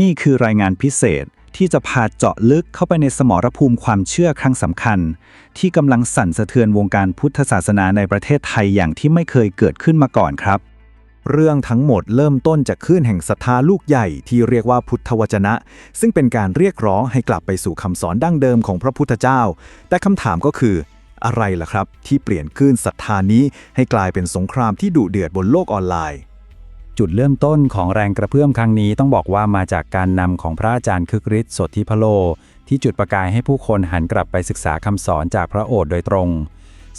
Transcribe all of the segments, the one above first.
นี่คือรายงานพิเศษที่จะพาเจาะลึกเข้าไปในสมรภูมิความเชื่อครั้งสำคัญ ที่กำลังสั่นสะเทือนวงการพุทธศาสนาในประเทศไทยอย่างที่ไม่เคยเกิดขึ้นมาก่อนครับ เรื่องทั้งหมดเริ่มต้นจากคลื่นแห่งศรัทธาลูกใหญ่ที่เรียกว่าพุทธวจนะ ซึ่งเป็นการเรียกร้องให้กลับไปสู่คำสอนดั้งเดิมของพระพุทธเจ้า แต่คำถามก็คือ อะไรล่ะครับ ที่เปลี่ยนคลื่นศรัทธานี้ให้กลายเป็นสงครามที่ดุเดือดบนโลกออนไลน์ จุดเริ่มต้นของแรงกระเพื่อมครั้งนี้ต้องบอกว่ามาจากการนำของพระอาจารย์คึกฤทธิ์สดทิพโล ที่จุดประกายให้ผู้คนหันกลับไปศึกษาคำสอนจากพระโอษฐ์โดยตรง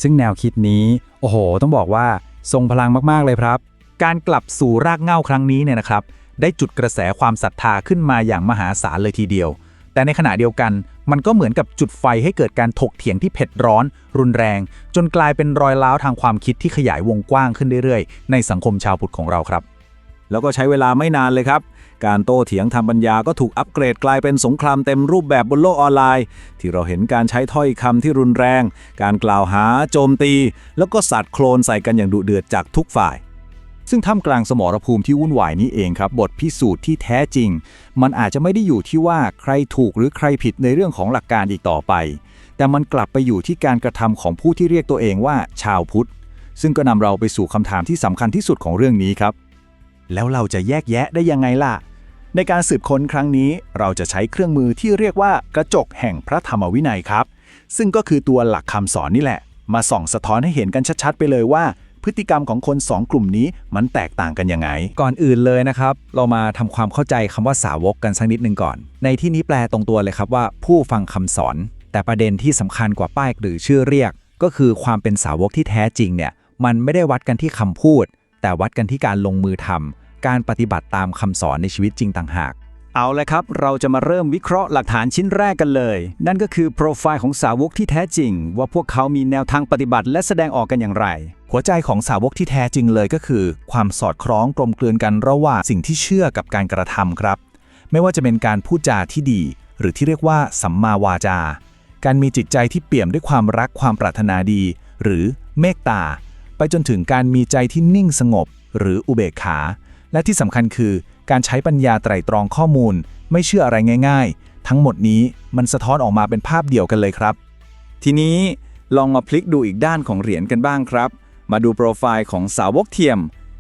ซึ่งแนวคิดนี้ โอ้โห ต้องบอกว่าทรงพลังมากๆเลยครับ การกลับสู่รากเหง้าครั้งนี้เนี่ยนะครับ ได้จุดกระแสความศรัทธาขึ้นมาอย่างมหาศาลเลยทีเดียว แต่ในขณะเดียวกันมันก็เหมือนกับจุดไฟให้เกิดการถกเถียงที่เผ็ดร้อน รุนแรง จนกลายเป็นรอยร้าวทางความคิดที่ขยายวงกว้างขึ้นเรื่อยๆ ในสังคมชาวพุทธของเราครับ แล้วก็ใช้เวลาไม่นานเลยครับ การโต้เถียงทางปัญญาก็ถูกอัปเกรดกลายเป็นสงครามเต็มรูปแบบบนโลกออนไลน์ ที่เราเห็นการใช้ถ้อยคำที่รุนแรง การกล่าวหา โจมตี แล้วก็สัตว์โคลนใส่กันอย่างดุเดือดจากทุกฝ่าย ซึ่งท่ามกลางสมรภูมิที่วุ่นวายนี้เองครับ บทพิสูจน์ที่แท้จริง มันอาจจะไม่ได้อยู่ที่ว่าใครถูกหรือใครผิดในเรื่องของหลักการอีกต่อไป แต่มันกลับไปอยู่ที่การกระทำของผู้ที่เรียกตัวเองว่าชาวพุทธ ซึ่งก็นำเราไปสู่คำถามที่สำคัญที่สุดของเรื่องนี้ครับ แล้วเราจะแยกแยะได้ยังไงล่ะ ในการสืบค้นครั้งนี้เราจะใช้เครื่องมือที่เรียกว่ากระจกแห่งพระธรรมวินัยครับ ซึ่งก็คือตัวหลักคำสอนนี่แหละ มาส่องสะท้อนให้เห็นกันชัดๆ ไปเลยว่า พฤติกรรมของคนสองกลุ่มนี้มันแตกต่างกันยังไง ก่อนอื่นเลยนะครับ เรามาทำความเข้าใจคำว่าสาวกกันสักนิดหนึ่งก่อน ในที่นี้แปลตรงตัวเลยครับว่า ผู้ฟังคำสอน แต่ประเด็นที่สำคัญกว่าป้ายหรือชื่อเรียก ก็คือความเป็นสาวกที่แท้จริงเนี่ยมันไม่ได้วัดกันที่คำพูด แต่วัดกันที่การลงมือทำการปฏิบัติตามคำสอนในชีวิตจริงต่างหาก เอาละครับ เราจะมาเริ่มวิเคราะห์หลักฐานชิ้นแรกกันเลย นั่นก็คือโปรไฟล์ของสาวกที่แท้จริง ว่าพวกเขามีแนวทางปฏิบัติและแสดงออกกันอย่างไร หัวใจของสาวกที่แท้จริงเลยก็คือ ความสอดคล้องกลมกลืนกันระหว่างสิ่งที่เชื่อกับการกระทำครับ ไม่ว่าจะเป็นการพูดจาที่ดี หรือที่เรียกว่าสัมมาวาจา การมีจิตใจที่เปี่ยมด้วยความรักความปรารถนาดี หรือเมตตา ไปจนถึงการมีใจที่นิ่งสงบ หรืออุเบกขา และที่สำคัญคือการใช้ปัญญาไตร่ตรองข้อมูล ไม่เชื่ออะไรง่าย ๆ ทั้งหมดนี้มันสะท้อนออกมาเป็นภาพเดียวกันเลยครับ ทีนี้ลองมาพลิกดูอีกด้านของเหรียญกันบ้างครับ มาดูโปรไฟล์ของสาวกเทียม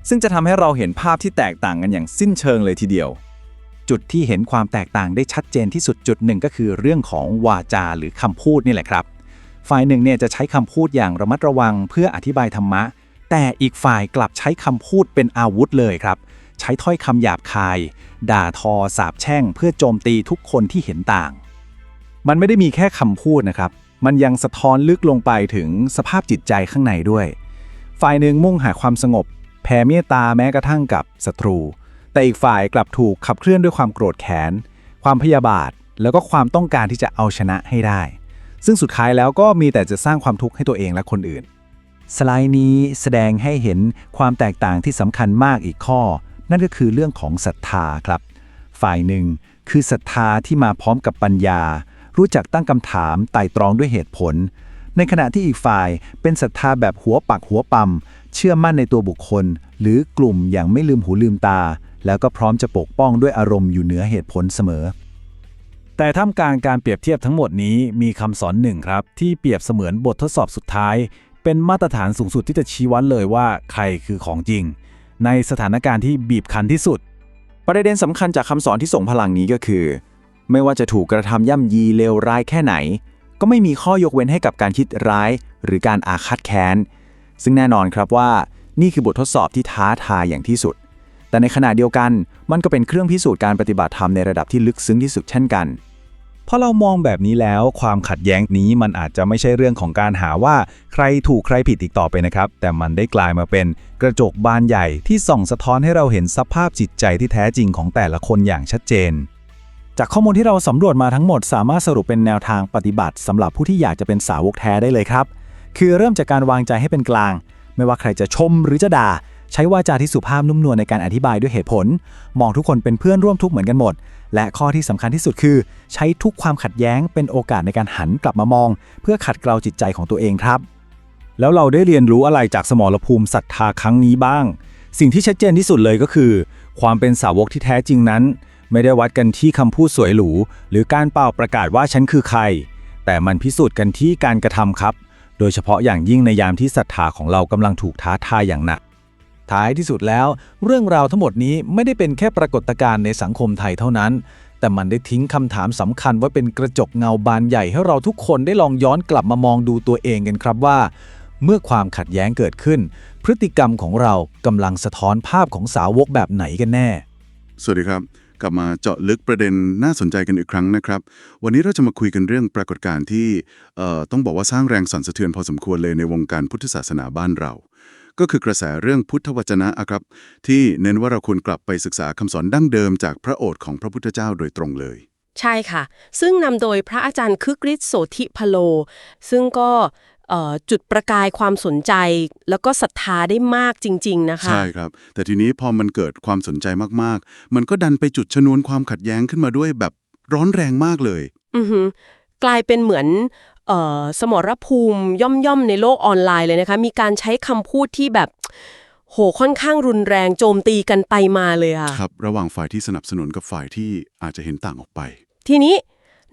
ซึ่งจะทำให้เราเห็นภาพที่แตกต่างกันอย่างสิ้นเชิงเลยทีเดียว จุดที่เห็นความแตกต่างได้ชัดเจนที่สุดจุดหนึ่งก็คือเรื่องของวาจาหรือคำพูดนี่แหละครับ ฝ่ายหนึ่งเนี่ยจะใช้คำพูดอย่างระมัดระวังเพื่ออธิบายธรรมะ แต่อีกฝ่ายกลับใช้คำพูดเป็นอาวุธเลยครับ ใช้ถ้อยคำหยาบคาย ด่าทอ สาบแช่ง เพื่อโจมตีทุกคนที่เห็นต่าง มันไม่ได้มีแค่คำพูดนะครับ มันยังสะท้อนลึกลงไปถึงสภาพจิตใจข้างในด้วย ฝ่ายหนึ่งมุ่งหาความสงบ แผ่เมตตาแม้กระทั่งกับศัตรู แต่อีกฝ่ายกลับถูกขับเคลื่อนด้วยความโกรธแค้น ความพยาบาท แล้วก็ความต้องการที่จะเอาชนะให้ได้ ซึ่งสุดท้ายแล้วก็มีแต่จะสร้างความทุกข์ให้ตัวเองและคนอื่น สไลด์นี้แสดงให้เห็นความแตกต่างที่สำคัญมากอีกข้อ นั่นก็คือเรื่องของศรัทธาครับ ฝ่ายหนึ่งคือศรัทธาที่มาพร้อมกับปัญญา รู้จักตั้งคำถามไต่ตรองด้วยเหตุผล ในขณะที่อีกฝ่ายเป็นศรัทธาแบบหัวปักหัวปั๊มเชื่อมั่นในตัวบุคคล หรือกลุ่มอย่างไม่ลืมหูลืมตา แล้วก็พร้อมจะปกป้องด้วยอารมณ์อยู่เหนือเหตุผลเสมอ แต่ท่ามกลางการเปรียบเทียบทั้งหมดนี้มีคำสอนหนึ่งครับ ที่เปรียบเสมือนบททดสอบสุดท้าย เป็นมาตรฐานสูงสุดที่จะชี้วัดเลยว่าใครคือของจริง ในสถานการณ์ที่บีบคั้นที่สุด ประเด็นสำคัญจากคำสอนที่ส่งพลังนี้ก็คือ ไม่ว่าจะถูกกระทำย่ำยีเลวร้ายแค่ไหน ก็ไม่มีข้อยกเว้นให้กับการคิดร้าย หรือการอาฆาตแค้นซึ่งแน่นอนครับว่านี่คือบททดสอบที่ท้าทายอย่างที่สุด แต่ในขณะเดียวกันมันก็เป็นเครื่องพิสูจน์การปฏิบัติธรรมในระดับที่ลึกซึ้งที่สุดเช่นกัน พอเรามองแบบนี้แล้วความขัดแย้งนี้มันอาจจะไม่ใช่เรื่องของการหาว่าใครถูกใครผิดอีกต่อไปนะครับ แต่มันได้กลายมาเป็นกระจกบานใหญ่ที่ส่องสะท้อนให้เราเห็นสภาพจิตใจที่แท้จริงของแต่ละคนอย่างชัดเจน จากข้อมูลที่เราสำรวจมาทั้งหมด สามารถสรุปเป็นแนวทางปฏิบัติสำหรับผู้ที่อยากจะเป็นสาวกแท้ได้เลยครับ คือเริ่มจากการวางใจให้เป็นกลาง ไม่ว่าใครจะชมหรือจะด่าใช้วาจาที่สุภาพนุ่มนวลในการอธิบายด้วยเหตุผล มองทุกคนเป็นเพื่อนร่วมทุกข์เหมือนกันหมด และข้อที่สำคัญที่สุดคือ ใช้ทุกความขัดแย้งเป็นโอกาสในการหันกลับมามอง เพื่อขัดเกลาจิตใจของตัวเองครับ แล้วเราได้เรียนรู้อะไรจากสมรภูมิศรัทธาครั้งนี้บ้าง สิ่งที่ชัดเจนที่สุดเลยก็คือ ความเป็นสาวกที่แท้จริงนั้น ไม่ได้วัดกันที่คำพูดสวยหรู หรือการเป่าประกาศว่าฉันคือใคร แต่มันพิสูจน์กันที่การกระทำครับ โดยเฉพาะอย่างยิ่งในยามที่ศรัทธาของเรากำลังถูกท้าทายอย่างหนัก ท้ายที่สุดแล้ว เรื่องราวทั้งหมดนี้ไม่ได้เป็นแค่ปรากฏการณ์ในสังคมไทยเท่านั้น แต่มันได้ทิ้งคำถามสำคัญไว่าเป็นกระจกเงาบานใหญ่ให้เราทุกคนได้ลองย้อนกลับมามองดูตัวเองกันครับว่า เมื่อความขัดแย้งเกิดขึ้น พฤติกรรมของเรากำลังสะท้อนภาพของสาวกแบบไหนกันแน่ สวัสดีครับ กลับมาเจาะลึกประเด็นน่าสนใจกันอีกครั้งนะครับ วันนี้เราจะมาคุยกันเรื่องปรากฏการณ์ที่เอ่อต้องบอกว่าสร้างแรงสั่นสะเทือนพอสมควรเลยในวงการพุทธศาสนาบ้านเรา ก็คือกระแสเรื่องพุทธวจนะอะครับ ที่เน้นว่าเราควรกลับไปศึกษาคำสอนดั้งเดิมจากพระโอษฐ์ของพระพุทธเจ้าโดยตรงเลย ใช่ค่ะ ซึ่งนำโดยพระอาจารย์คึกฤทธิ์โสธิพโล ซึ่งก็เอ่อจุดประกายความสนใจแล้วก็ศรัทธาได้มากจริง ๆ นะคะ ใช่ครับ แต่ทีนี้พอมันเกิดความสนใจมากๆ มันก็ดันไปจุดชนวนความขัดแย้งขึ้นมาด้วยแบบร้อนแรงมากเลย อือหือกลายเป็นเหมือนเอ่อ สมรภูมิย่อมๆในโลกออนไลน์เลยนะคะ มีการใช้คำพูดที่แบบโหค่อนข้างรุนแรงโจมตีกันไปมาเลยอะครับ ระหว่างฝ่ายที่สนับสนุนกับฝ่ายที่อาจจะเห็นต่างออกไป ทีนี้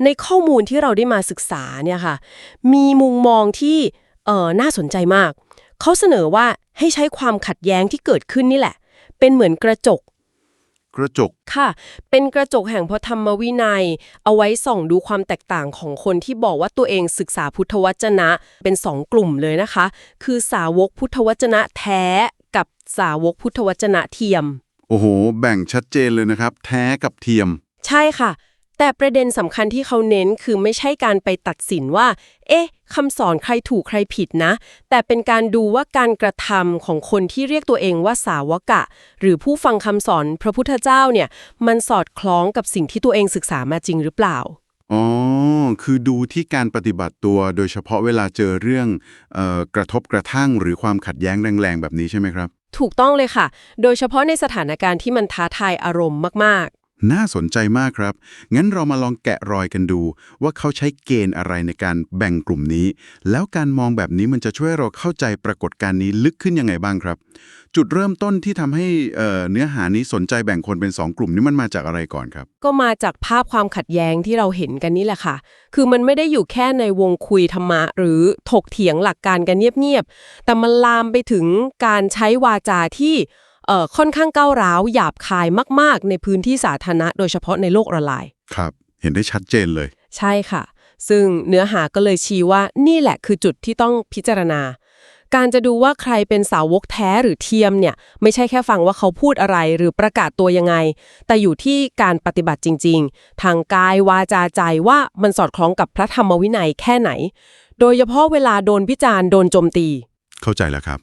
ในข้อมูลที่เราได้มาศึกษาเนี่ยค่ะ มีมุมมองที่เอ่อน่าสนใจมาก เขาเสนอว่าให้ใช้ความขัดแย้งที่เกิดขึ้นนี่แหละ เป็นเหมือนกระจก กระจก ค่ะ เป็นกระจกแห่งพระธรรมวินัย เอาไว้ส่องดูความแตกต่างของคนที่บอกว่าตัวเองศึกษาพุทธวจนะเป็นสองกลุ่มเลยนะคะ คือสาวกพุทธวจนะแท้กับสาวกพุทธวจนะเทียม โอ้โห แบ่งชัดเจนเลยนะครับ แท้กับเทียม ใช่ค่ะ แต่ประเด็นสำคัญที่เขาเน้นคือไม่ใช่การไปตัดสินว่า เอ๊ะคำสอนใครถูกใครผิดนะ แต่เป็นการดูว่าการกระทำของคนที่เรียกตัวเองว่าสาวกะ หรือผู้ฟังคำสอนพระพุทธเจ้าเนี่ย มันสอดคล้องกับสิ่งที่ตัวเองศึกษามาจริงหรือเปล่าอ๋อ คือดูที่การปฏิบัติตัวโดยเฉพาะเวลาเจอเรื่องเออกระทบกระทั่งหรือความขัดแย้งแรงๆ แบบนี้ใช่ไหมครับ ถูกต้องเลยค่ะ โดยเฉพาะในสถานการณ์ที่มันท้าทายอารมณ์มาก น่าสนใจมากครับ งั้นเรามาลองแกะรอยกันดู ว่าเขาใช้เกณฑ์อะไรในการแบ่งกลุ่มนี้ แล้วการมองแบบนี้มันจะช่วยเราเข้าใจปรากฏการณ์นี้ลึกขึ้นยังไงบ้างครับ จุดเริ่มต้นที่ทำให้เเนื้อหานี้สนใจแบ่งคนเป็นสองกลุ่มนี้มันมาจากอะไรก่อนครับ ก็มาจากภาพความขัดแย้งที่เราเห็นกันนี่แหละค่ะ คือมันไม่ได้อยู่แค่ในวงคุยธรรมะ หรือถกเถียงหลักการกันเงียบๆแต่มันลามไปถึงการใช้วาจาที่ ค่อนข้างก้าวร้าวหยาบคายมาก ๆ ในพื้นที่สาธารณะโดยเฉพาะในโลกออนไลน์ ครับ เห็นได้ชัดเจนเลย ใช่ค่ะ ซึ่งเนื้อหาก็เลยชี้ว่านี่แหละคือจุดที่ต้องพิจารณา การจะดูว่าใครเป็นสาวกแท้หรือเทียมเนี่ย ไม่ใช่แค่ฟังว่าเขาพูดอะไรหรือประกาศตัวยังไง แต่อยู่ที่การปฏิบัติจริง ๆ ทางกายวาจาใจว่ามันสอดคล้องกับพระธรรมวินัยแค่ไหน โดยเฉพาะเวลาโดนพิจารณ์โดนโจมตี เข้าใจแล้วครับ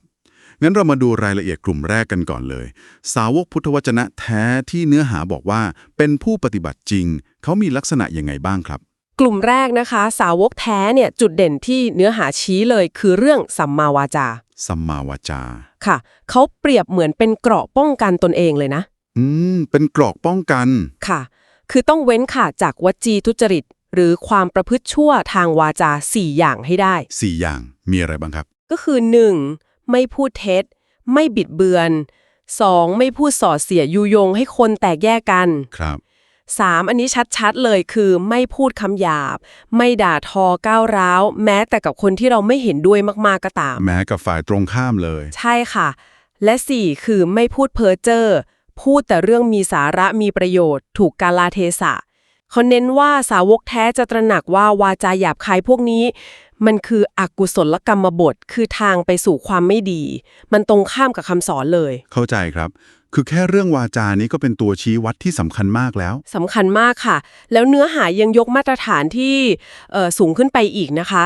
งั้นเรามาดูรายละเอียดกลุ่มแรกกันก่อนเลย สาวกพุทธวจนะแท้ที่เนื้อหาบอกว่า เป็นผู้ปฏิบัติจริง เขามีลักษณะยังไงบ้างครับ กลุ่มแรกนะคะ สาวกแท้เนี่ยจุดเด่นที่เนื้อหาชี้เลยคือเรื่องสัมมาวาจา สัมมาวาจา ค่ะ เขาเปรียบเหมือนเป็นเกราะป้องกันตนเองเลยนะ อืม เป็นกรอกป้องกัน ค่ะ คือต้องเว้นขาดจากวจีทุจริต หรือความประพฤติชั่วทางวาจา 4 อย่างให้ได้ 4 อย่างมีอะไรบ้างครับ ก็คือ 1. ไม่พูดเท็จ ไม่บิดเบือน 2. ไม่พูดส่อเสียยุยงให้คนแตกแยกกันครับ 3. อันนี้ชัดๆเลยคือไม่พูดคำหยาบ ไม่ด่าทอก้าวร้าว แม้แต่กับคนที่เราไม่เห็นด้วยมากๆก็ตาม แม้กับฝ่ายตรงข้ามเลย ใช่ค่ะ และ 4 คือไม่พูดเพ้อเจ้อพูดแต่เรื่องมีสาระมีประโยชน์ ถูกกาลาเทศะเขาเน้นว่าสาวกแท้จะตระหนักว่าวาจาหยาบคายพวกนี้ มันคืออกุศลกรรมบทคือทางไปสู่ความไม่ดี มันตรงข้ามกับคำสอนเลย เข้าใจครับ คือแค่เรื่องวาจานี้ก็เป็นตัวชี้วัดที่สำคัญมากแล้ว สำคัญมากค่ะ แล้วเนื้อหายังยกมาตรฐานที่เอ่อสูงขึ้นไปอีกนะคะ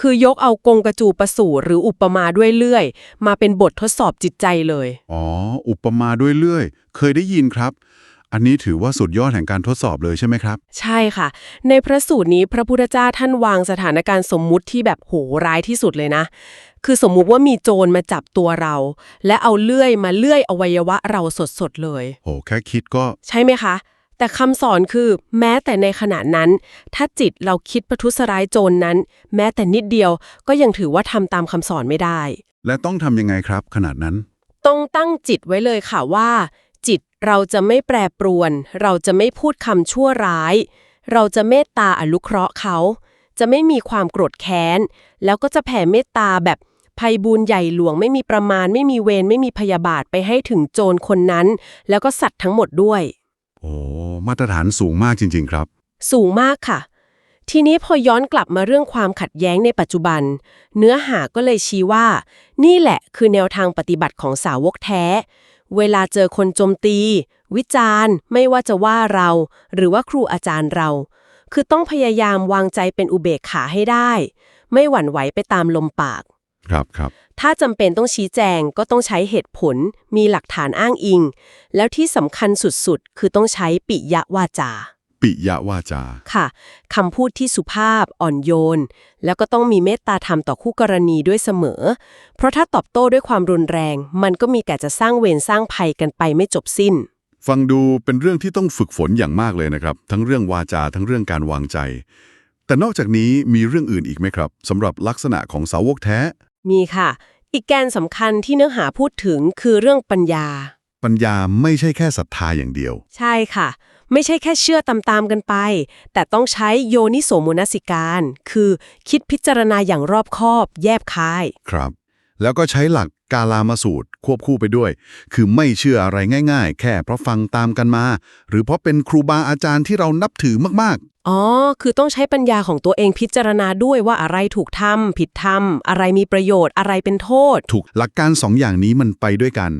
คือยกเอากงกระจูประสูตรหรืออุปมาด้วยเลื่อย มาเป็นบททดสอบจิตใจเลย อ๋อ อุปมาด้วยเลื่อย เคยได้ยินครับ อันนี้ถือว่าสุดยอดแห่งการทดสอบเลยใช่ไหมครับ ใช่ค่ะ ในพระสูตรนี้พระพุทธเจ้าท่านวางสถานการณ์สมมุติที่แบบโหร้ายที่สุดเลยนะ คือสมมุติว่ามีโจรมาจับตัวเรา และเอาเลื่อยมาเลื่อยอวัยวะเราสดๆเลย โหแค่คิดก็ ใช่ไหมคะ แต่คำสอนคือแม้แต่ในขณะนั้น ถ้าจิตเราคิดประทุษร้ายโจรนนั้น แม้แต่นิดเดียวก็ยังถือว่าทำตามคำสอนไม่ได้ และต้องทำยังไงครับ ขนาดนั้น ต้องตั้งจิตไว้เลยค่ะว่าจิต เราจะไม่แปรปรวน เราจะไม่พูดคำชั่วร้าย เราจะเมตตาอนุเคราะห์เขา จะไม่มีความโกรธแค้น แล้วก็จะแผ่เมตตาแบบภัยบูญใหญ่หลวงไม่มีประมาณ ไม่มีเวรไม่มีพยาบาทไปให้ถึงโจรคนนั้น แล้วก็สัตว์ทั้งหมดด้วย โอ้มาตรฐานสูงมากจริง ๆ ครับ สูงมากค่ะ ทีนี้พอย้อนกลับมาเรื่องความขัดแย้งในปัจจุบัน เนื้อหาก็เลยชี้ว่า นี่แหละคือแนวทางปฏิบัติของสาวกแท้ เวลาเจอคนโจมตี วิจารณ์ ไม่ว่าจะว่าเรา หรือว่าครูอาจารย์เรา คือต้องพยายามวางใจเป็นอุเบกขาให้ได้ ไม่หวั่นไหวไปตามลมปาก ครับครับถ้าจำเป็นต้องชี้แจงก็ต้องใช้เหตุผล มีหลักฐานอ้างอิง แล้วที่สำคัญสุดๆ คือต้องใช้ปิยวาจา ปิยวาจา ค่ะคำพูดที่สุภาพอ่อนโยน แล้วก็ต้องมีเมตตาธรรมต่อคู่กรณีด้วยเสมอ เพราะถ้าตอบโต้ด้วยความรุนแรง มันก็มีแต่จะสร้างเวรสร้างภัยกันไปไม่จบสิ้น ฟังดูเป็นเรื่องที่ต้องฝึกฝนอย่างมากเลยนะครับ ทั้งเรื่องวาจาทั้งเรื่องการวางใจ แต่นอกจากนี้มีเรื่องอื่นอีกไหมครับสำหรับลักษณะของสาวกแท้ มีค่ะ อีกแกนสำคัญที่เนื้อหาพูดถึงคือเรื่องปัญญา ปัญญาไม่ใช่แค่ศรัทธาอย่างเดียว ใช่ค่ะ ไม่ใช่แค่เชื่อตามๆกันไป แต่ต้องใช้โยนิโสมนสิการ คือคิดพิจารณาอย่างรอบคอบ แยบคาย ครับ แล้วก็ใช้หลัก กาลามาสูตร ควบคู่ไปด้วย คือไม่เชื่ออะไรง่าย ๆ แค่เพราะฟังตามกันมา หรือเพราะเป็นครูบาอาจารย์ที่เรานับถือมากอ๋อ คือต้องใช้ปัญญาของตัวเองพิจารณาด้วยว่าอะไรถูกทำผิดทำอะไรมีประโยชน์อะไรเป็นโทษๆถูกหลักการสองอย่างนี้มันไปด้วยกัน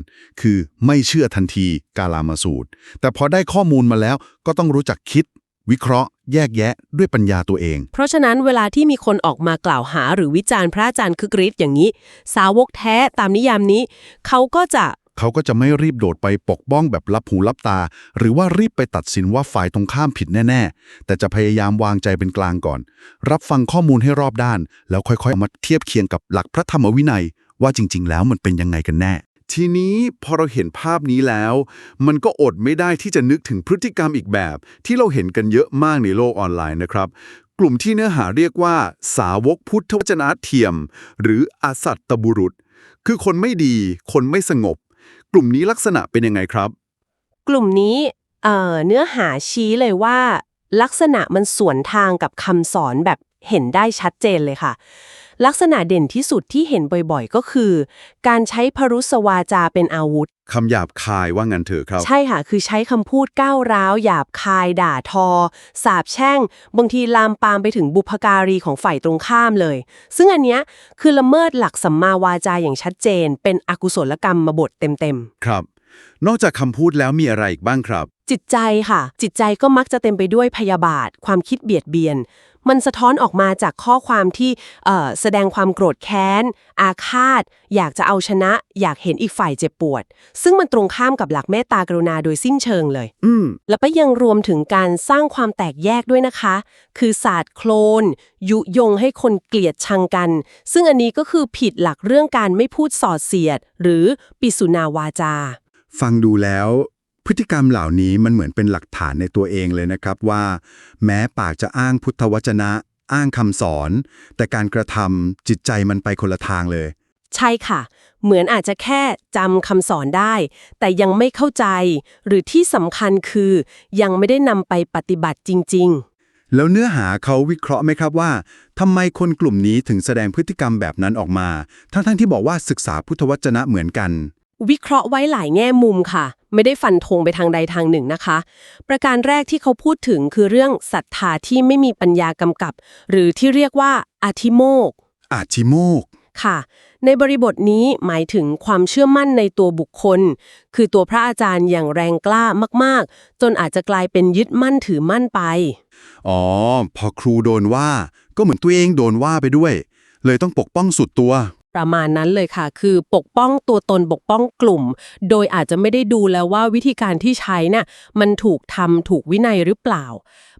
คือไม่เชื่อทันทีกาลามาสูตร แต่พอได้ข้อมูลมาแล้วก็ต้องรู้จักคิด วิเคราะห์ แยกแยะด้วยปัญญาตัวเอง เพราะฉะนั้นเวลาที่มีคนออกมากล่าวหาหรือวิจารณ์พระอาจารย์คึกฤทธิ์อย่างนี้ สาวกแท้ตามนิยามนี้ เขาก็จะเขาก็จะไม่รีบโดดไปปกป้องแบบลับหูลับตา หรือว่ารีบไปตัดสินว่าฝ่ายตรงข้ามผิดแน่ ๆ แต่จะพยายามวางใจเป็นกลางก่อน รับฟังข้อมูลให้รอบด้าน แล้วค่อยๆเอามาเทียบเคียงกับหลักพระธรรมวินัย ว่าจริง ๆ แล้วมันเป็นยังไงกันแน่ ทีนี้พอเราเห็นภาพนี้แล้ว มันก็อดไม่ได้ที่จะนึกถึงพฤติกรรมอีกแบบ ที่เราเห็นกันเยอะมากในโลกออนไลน์นะครับ กลุ่มที่เนื้อหาเรียกว่า สาวกพุทธวจนะเทียม หรืออสัตตบุรุษ คือคนไม่ดี คนไม่สงบ กลุ่มนี้ลักษณะเป็นยังไงครับ กลุ่มนี้เเนื้อหาชี้เลยว่า ลักษณะมันสวนทางกับคำสอนแบบเห็นได้ชัดเจนเลยค่ะ ลักษณะเด่นที่สุดที่เห็นบ่อยๆ ก็คือ การใช้พรุสวาจาเป็นอาวุธ คำหยาบคายว่างั้นเถอะครับ ใช่ค่ะ คือใช้คำพูดก้าวร้าว หยาบคาย ด่าทอ สาบแช่ง บางทีลามปามไปถึงบุพการีของฝ่ายตรงข้ามเลย ซึ่งอันเนี้ยคือละเมิดหลักสัมมาวาจาอย่างชัดเจน เป็นอกุศลกรรมมาบทเต็มๆ ครับ นอกจากคำพูดแล้วมีอะไรอีกบ้างครับ จิตใจค่ะ จิตใจก็มักจะเต็มไปด้วยพยาบาท ความคิดเบียดเบียน มันสะท้อนออกมาจากข้อความที่เอ่อแสดงความโกรธแค้น อาฆาต อยากจะเอาชนะ อยากเห็นอีกฝ่ายเจ็บปวด ซึ่งมันตรงข้ามกับหลักเมตตากรุณาโดยสิ้นเชิงเลย อืม แล้วก็ยังรวมถึงการสร้างความแตกแยกด้วยนะคะ คือศาสตร์โคลน ยุยงให้คนเกลียดชังกัน ซึ่งอันนี้ก็คือผิดหลักเรื่องการไม่พูดส่อเสียด หรือปิสุนาวาจา ฟังดูแล้ว พฤติกรรมเหล่านี้มันเหมือนเป็นหลักฐานในตัวเองเลยนะครับว่า แม้ปากจะอ้างพุทธวจนะ อ้างคำสอน แต่การกระทำจิตใจมันไปคนละทางเลย ใช่ค่ะ เหมือนอาจจะแค่จำคำสอนได้ แต่ยังไม่เข้าใจ หรือที่สำคัญคือ ยังไม่ได้นำไปปฏิบัติจริงแล้วเนื้อหาเขาวิเคราะห์ไหมครับว่าทำไมคนกลุ่มนี้ถึงแสดงพฤติกรรมแบบนั้นออกมา ทั้งๆที่บอกว่าศึกษาพุทธวจนะเหมือนกันๆวิเคราะห์ไว้หลายแง่มุมค่ะ ไม่ได้ฟันธงไปทางใดทางหนึ่งนะคะ ประการแรกที่เขาพูดถึงคือเรื่องศรัทธาที่ไม่มีปัญญากำกับ หรือที่เรียกว่าอธิโมกข์อาชิโมกค่ะ ในบริบทนี้หมายถึงความเชื่อมั่นในตัวบุคคล คือตัวพระอาจารย์อย่างแรงกล้ามาก ๆ จนอาจจะกลายเป็นยึดมั่นถือมั่นไป อ๋อ พอครูโดนว่า ก็เหมือนตัวเองโดนว่าไปด้วย เลยต้องปกป้องสุดตัว ประมาณนั้นเลยค่ะ คือปกป้องตัวตนปกป้องกลุ่ม โดยอาจจะไม่ได้ดูแล้วว่าวิธีการที่ใช้น่ะมันถูกทำถูกวินัยหรือเปล่า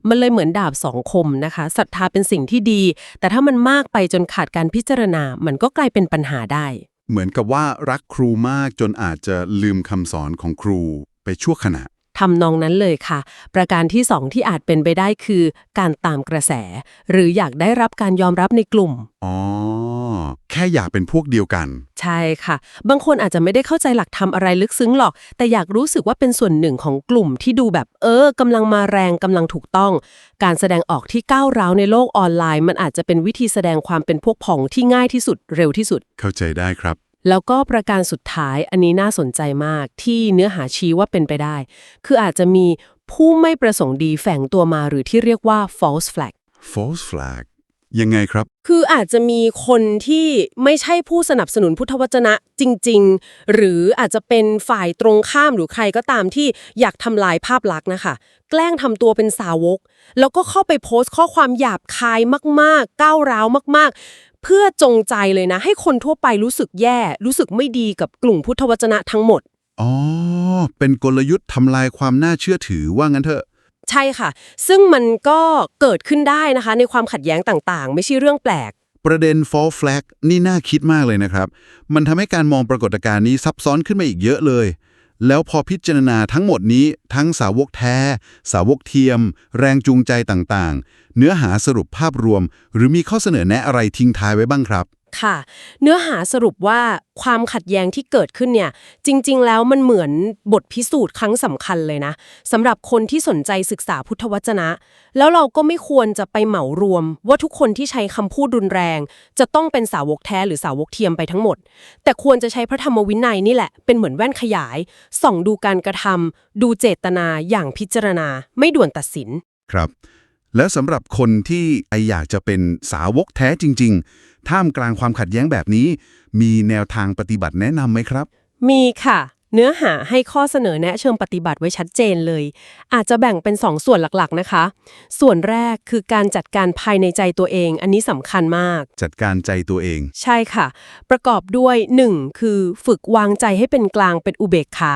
มันเลยเหมือนดาบสองคมนะคะศรัทธาเป็นสิ่งที่ดี แต่ถ้ามันมากไปจนขาดการพิจารณา มันก็กลายเป็นปัญหาได้ เหมือนกับว่ารักครูมากจนอาจจะลืมคำสอนของครูไปชั่วขณะ ททำนองนั้นเลยค่ะ ประการที่สองที่อาจเป็นไปได้คือการตามกระแส หรืออยากได้รับการยอมรับในกลุ่ม อ๋อ แค่อยากเป็นพวกเดียวกัน ใช่ค่ะ บางคนอาจจะไม่ได้เข้าใจหลักธรรมอะไรลึกซึ้งหรอก แต่อยากรู้สึกว่าเป็นส่วนหนึ่งของกลุ่มที่ดูแบบเออกำลังมาแรงกำลังถูกต้อง การแสดงออกที่ก้าวร้าวในโลกออนไลน์ มันอาจจะเป็นวิธีแสดงความเป็นพวกพ้องที่ง่ายที่สุดเร็วที่สุด เข้าใจได้ครับ แล้วก็ประการสุดท้ายอันนี้น่าสนใจมากที่เนื้อหาชี้ว่าเป็นไปได้ คืออาจจะมีผู้ไม่ประสงค์ดีแฝงตัวมาหรือที่เรียกว่า false flag false flag ยังไงครับ คืออาจจะมีคนที่ไม่ใช่ผู้สนับสนุนพุทธวจนะจริง ๆ หรืออาจจะเป็นฝ่ายตรงข้ามหรือใครก็ตามที่อยากทำลายภาพลักษณ์นะคะ แกล้งทำตัวเป็นสาวก แล้วก็เข้าไปโพสต์ข้อความหยาบคายมากๆ ก้าวร้าวมาก ๆ เพื่อจงใจเลยนะ ให้คนทั่วไปรู้สึกแย่ รู้สึกไม่ดีกับกลุ่มพุทธวจนะทั้งหมด อ๋อ เป็นกลยุทธ์ทำลายความน่าเชื่อถือว่างั้นเถอะ ใช่ค่ะ ซึ่งมันก็เกิดขึ้นได้นะคะ ในความขัดแย้งต่างๆ ไม่ใช่เรื่องแปลก ประเด็น false flag นี่น่าคิดมากเลยนะครับ มันทำให้การมองปรากฏการณ์นี้ซับซ้อนขึ้นมาอีกเยอะเลย แล้วพอพิจารณาทั้งหมดนี้ ทั้งสาวกแท้ สาวกเทียม แรงจูงใจต่างๆ เนื้อหาสรุปภาพรวม หรือมีข้อเสนอแนะอะไรทิ้งท้ายไว้บ้างครับ ค่ะ เนื้อหาสรุปว่าความขัดแย้งที่เกิดขึ้นเนี่ย จริง ๆ แล้วมันเหมือนบทพิสูจน์ครั้งสำคัญเลยนะสำหรับคนที่สนใจศึกษาพุทธวจนะ แล้วเราก็ไม่ควรจะไปเหมารวม ว่าทุกคนที่ใช้คำพูดรุนแรง จะต้องเป็นสาวกแท้หรือสาวกเทียมไปทั้งหมด แต่ควรจะใช้พระธรรมวินัยนี่แหละเป็นเหมือนแว่นขยาย ส่องดูการกระทำดูเจตนาอย่างพิจารณา ไม่ด่วนตัดสินครับ แล้วสำหรับคนที่ไออยากจะเป็นสาวกแท้จริง ๆ ท่ามกลางความขัดแย้งแบบนี้ มีแนวทางปฏิบัติแนะนำไหมครับ มีค่ะ เนื้อหาให้ข้อเสนอแนะเชิงปฏิบัติไว้ชัดเจนเลย อาจจะแบ่งเป็น2ส่วนหลักๆนะคะ ส่วนแรกคือการจัดการภายในใจตัวเอง อันนี้สำคัญมาก จัดการใจตัวเอง ใช่ค่ะ ประกอบด้วย 1. คือฝึกวางใจให้เป็นกลางเป็นอุเบกขา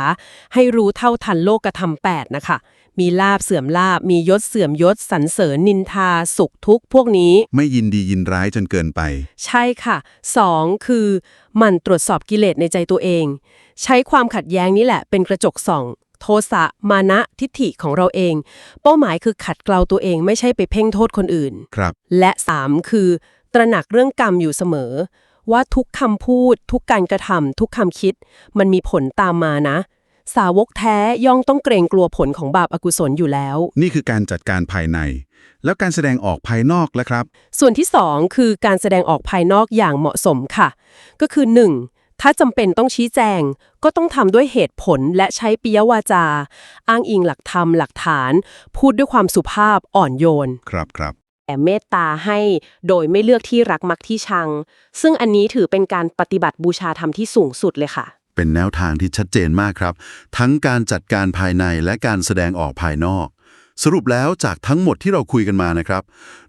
ให้รู้เท่าทันโลกธรรมแปดนะคะ มีลาบเสื่อมลาบ มียศเสื่อมยศสรรเสริญนินทาสุขทุกข์พวกนี้ ไม่ยินดียินร้ายจนเกินไป ใช่ค่ะ 2. คือหมันตรวจสอบกิเลสในใจตัวเอง ใช้ความขัดแย้งนี่แหละเป็นกระจกส่อง โทสะมานะทิฏฐิของเราเอง เป้าหมายคือขัดเกลาตัวเองไม่ใช่ไปเพ่งโทษคนอื่น ครับ และ 3. คือ ตระหนักเรื่องกรรมอยู่เสมอ ว่าทุกคำพูด ทุกการกระทำทุกคำคิด มันมีผลตามมานะ สาวกแท้ย่อมต้องเกรงกลัวผลของบาปอากุศลอยู่แล้ว นี่คือการจัดการภายใน แล้วการแสดงออกภายนอกแล้วครับ ส่วนที่ 2 คือการแสดงออกภายนอกอย่างเหมาะสมค่ะ ก็คือ 1. ถ้าจำเป็นต้องชี้แจง ก็ต้องทำด้วยเหตุผลและใช้ปิยวาจา อ้างอิงหลักธรรมหลักฐาน พูดด้วยความสุภาพอ่อนโยน ครับครับแต่เมตตาให้โดยไม่เลือกที่รักมักที่ชัง ซึ่งอันนี้ถือเป็นการปฏิบัติบูชาธรรมที่สูงสุดเลยค่ะ เป็นแนวทางที่ชัดเจนมากครับ ทั้งการจัดการภายในและการแสดงออกภายนอก สรุปแล้วจากทั้งหมดที่เราคุยกันมานะครับ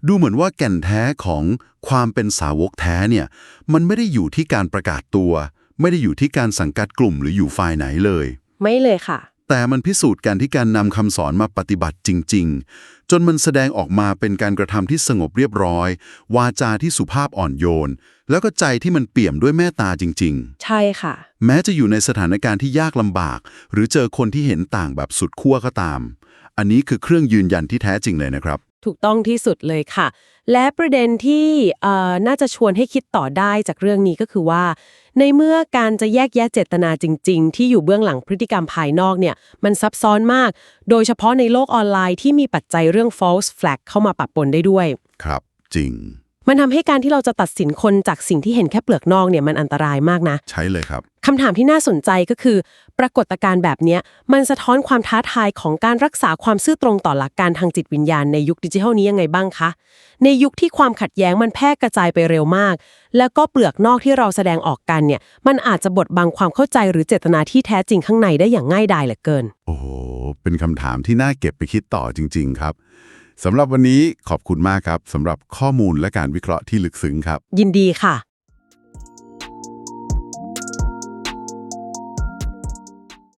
ดูเหมือนว่าแก่นแท้ของความเป็นสาวกแท้เนี่ย มันไม่ได้อยู่ที่การประกาศตัว ไม่ได้อยู่ที่การสังกัดกลุ่มหรืออยู่ฝ่ายไหนเลย ไม่เลยค่ะ แต่มันพิสูจน์กันที่การนำคำสอนมาปฏิบัติจริง ๆ จนมันแสดงออกมาเป็นการกระทำที่สงบเรียบร้อย วาจาที่สุภาพอ่อนโยน แล้วก็ใจที่มันเปี่ยมด้วยเมตตาจริง ๆ ใช่ค่ะ แม้จะอยู่ในสถานการณ์ที่ยากลำบาก หรือเจอคนที่เห็นต่างแบบสุดขั้วก็ตาม อันนี้คือเครื่องยืนยันที่แท้จริงเลยนะครับ ถูกต้องที่สุดเลยค่ะ และประเด็นที่เอ่อน่าจะชวนให้คิดต่อได้จากเรื่องนี้ก็คือว่า ในเมื่อการจะแยกแยะเจตนาจริง ๆ ที่อยู่เบื้องหลังพฤติกรรมภายนอกเนี่ย มันซับซ้อนมาก โดยเฉพาะในโลกออนไลน์ที่มีปัจจัยเรื่อง false flag เข้ามาปะปนได้ด้วย ครับ จริง มันทำให้การที่เราจะตัดสินคนจากสิ่งที่เห็นแค่เปลือกนอกเนี่ยมันอันตรายมากนะ ใช้เลยครับ คำถามที่น่าสนใจก็คือ ปรากฏการณ์แบบเนี้ยมันสะท้อนความท้าทายของการรักษาความซื่อตรงต่อหลักการทางจิตวิญญาณในยุคดิจิทัลนี้ยังไงบ้างคะ ในยุคที่ความขัดแย้งมันแพร่กระจายไปเร็วมาก แล้วก็เปลือกนอกที่เราแสดงออกกันเนี่ยมันอาจจะบดบังความเข้าใจหรือเจตนาที่แท้จริงข้างในได้อย่างง่ายดายเหลือเกิน โอ้โห เป็นคำถามที่น่าเก็บไปคิดต่อจริง ๆ ครับ สำหรับวันนี้ขอบคุณมากครับสำหรับข้อมูลและการวิเคราะห์ที่ลึกซึ้งครับ ยินดีค่ะ